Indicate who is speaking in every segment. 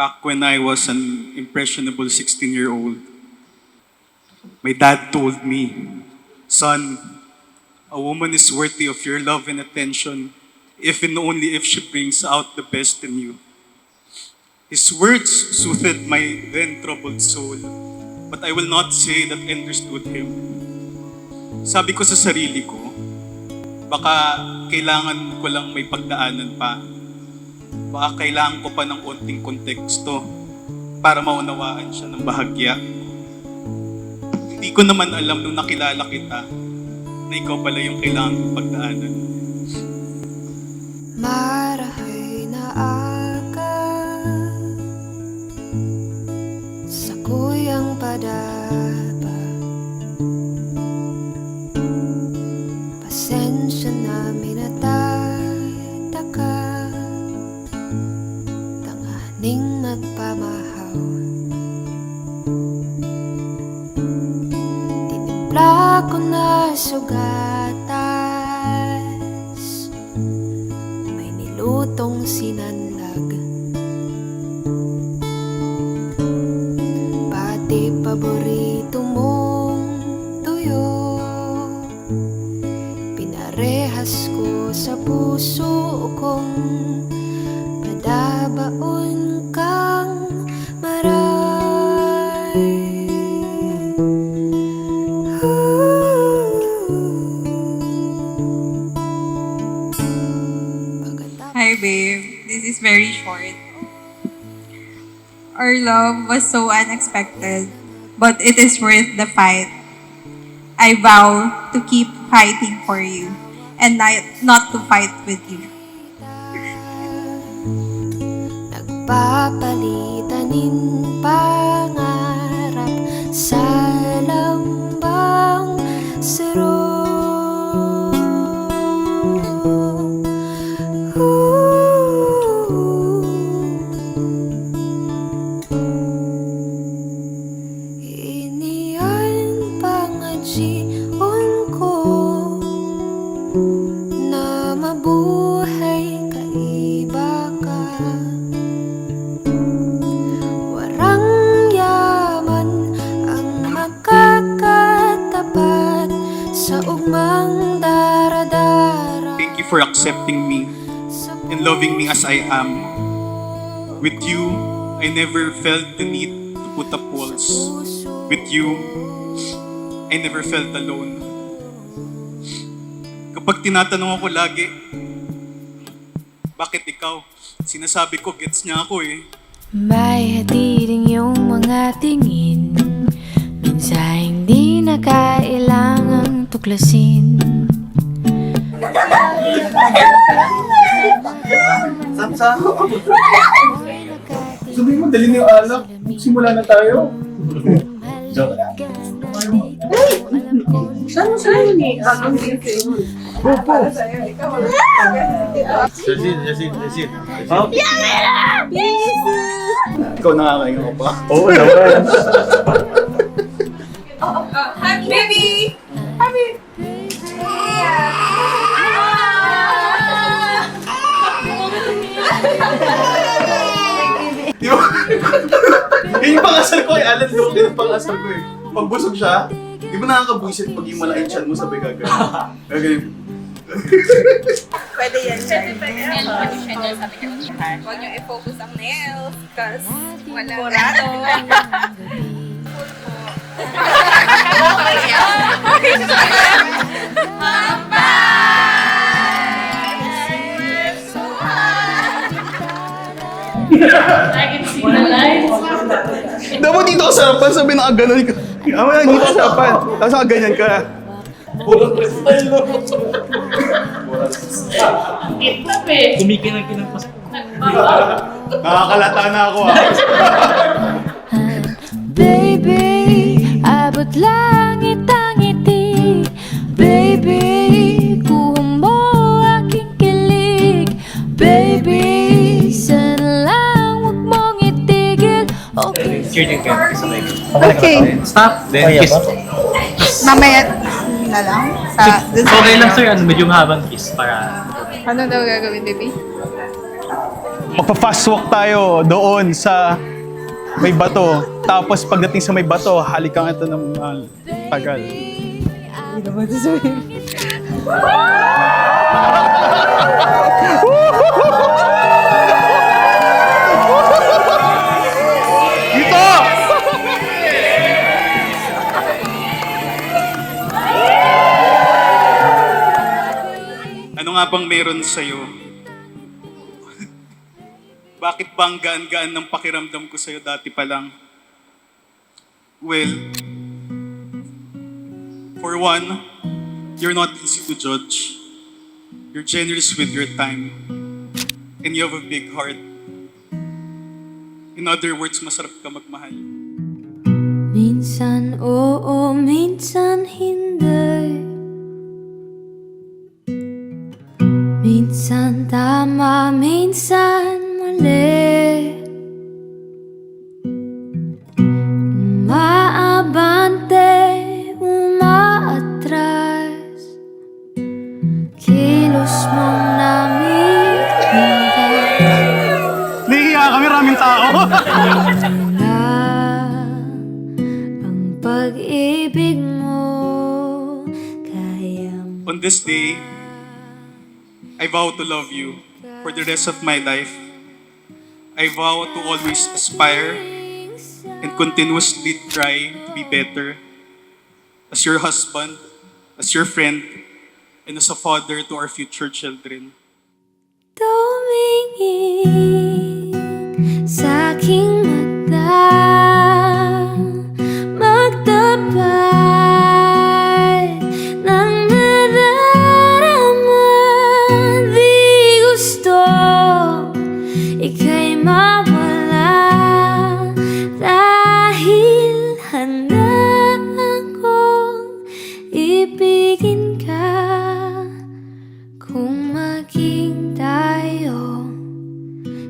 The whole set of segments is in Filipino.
Speaker 1: back when I was an impressionable 16 year old, my dad told me, Son, a woman is worthy of your love and attention if and only if she brings out the best in you. His words soothed my then troubled soul, but I will not say that I understood him. Sabi ko sa sarili ko, baka kailangan ko lang may pagdaanan pa. Baka kailangan ko pa ng konting konteksto para maunawaan siya ng bahagya. Hindi ko naman alam nung nakilala kita na ikaw pala yung kailangan kong pagdaanan.
Speaker 2: Marahay na aga Sa kuyang padaba Pasensya na minataka sugatas may nilutong sinanlag Pati paborito mong tuyo Pinarehas ko sa puso kong
Speaker 3: Our love was so unexpected, but it is worth the fight. I vow to keep fighting for you and not, to fight with you.
Speaker 2: Nagpapalitanin pangarap sa lambang siro
Speaker 1: for accepting me and loving me as I am. With you, I never felt the need to put up walls. With you, I never felt alone. Kapag tinatanong ako lagi, bakit ikaw? Sinasabi ko, gets niya ako eh.
Speaker 4: May hatiring yung mga tingin Minsan hindi na kailangang tuklasin
Speaker 5: Sabi mo, dali yung alak. Simula na tayo. Joke lang.
Speaker 6: Saan mo sa'yo ni? Ang
Speaker 5: Jasin, Jasin, Jasin. Oh? Ikaw nakakain ko pa. Oo naman.
Speaker 3: Happy baby!
Speaker 5: Yung pangasal ko eh. Alan, lumaki yung pangasal ko eh. Pag busog siya, di ba nakakabuisit pag yung malaking chan mo sabay gagawin? Gagawin.
Speaker 3: Pwede yan. Pwede pa yan. Huwag niyo i-focus ang nails because wala Kurado.
Speaker 5: Dapat dito ka sarapan, sabi na ganun ka. Ama yan, dito ka sarapan. Tapos ganyan ka.
Speaker 7: Kumikinang-kinang pa
Speaker 5: Nakakalata na ako ah.
Speaker 4: Baby, abot langit ang ngiti Baby, Okay
Speaker 7: Cheer din kayo. Ko.
Speaker 6: Okay.
Speaker 7: Stop, then kiss.
Speaker 6: Mamaya na lang. Sa, dun sa
Speaker 7: Okay lang sir, ano, medyo mahabang kiss para
Speaker 6: Ano daw gagawin, baby?
Speaker 5: magpa-fast walk tayo doon sa may bato. Tapos pagdating sa may bato, halikan ito ng mga tagal. Dito!
Speaker 1: Bang meron sa'yo? Bakit bang gaan-gaan ng pakiramdam ko sa'yo dati pa lang? Well, for one, you're not easy to judge. You're generous with your time. And you have a big heart. In other words, masarap ka magmahal.
Speaker 4: Minsan oo, minsan
Speaker 1: this day, I vow to love you for the rest of my life. I vow to always aspire and continuously try to be better as your husband, as your friend, and as a father to our future children.
Speaker 4: tumingin sa aking mata ibigin ka kung maging tayo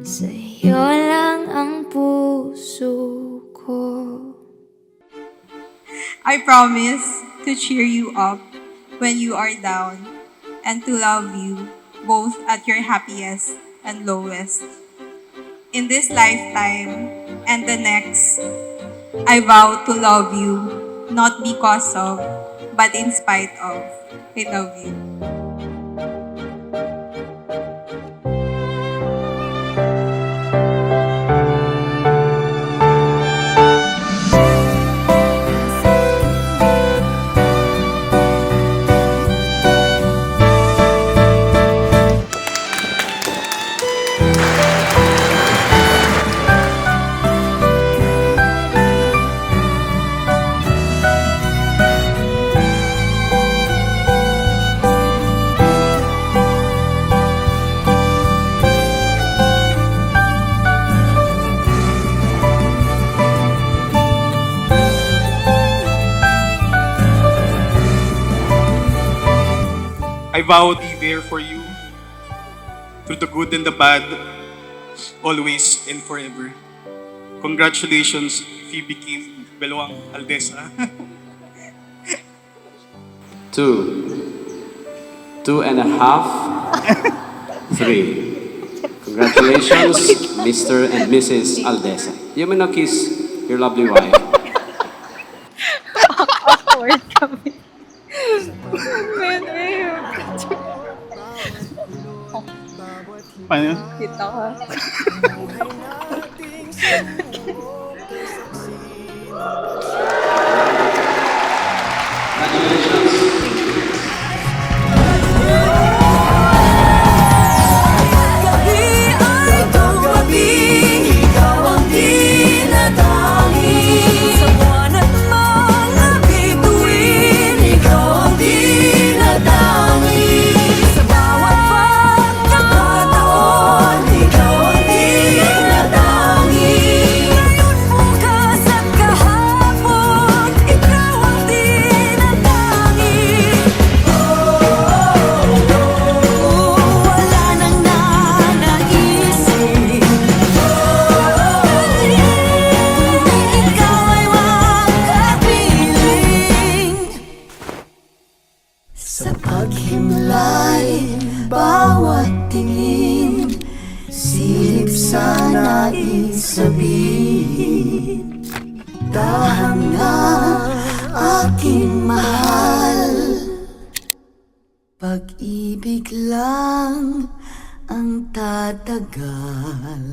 Speaker 4: Sa'yo lang ang puso ko
Speaker 3: I promise to cheer you up when you are down and to love you both at your happiest and lowest. In this lifetime and the next, I vow to love you not because of, but in spite of. I love you.
Speaker 1: I vow to be there for you through the good and the bad, always and forever. Congratulations, Phoebe Kim Beluang Aldesa.
Speaker 8: two, two and a half, three. Congratulations, Mr. and Mrs. Aldesa. You may now kiss your lovely wife. depan ya. Kita. Pag-ibig lang ang tatagal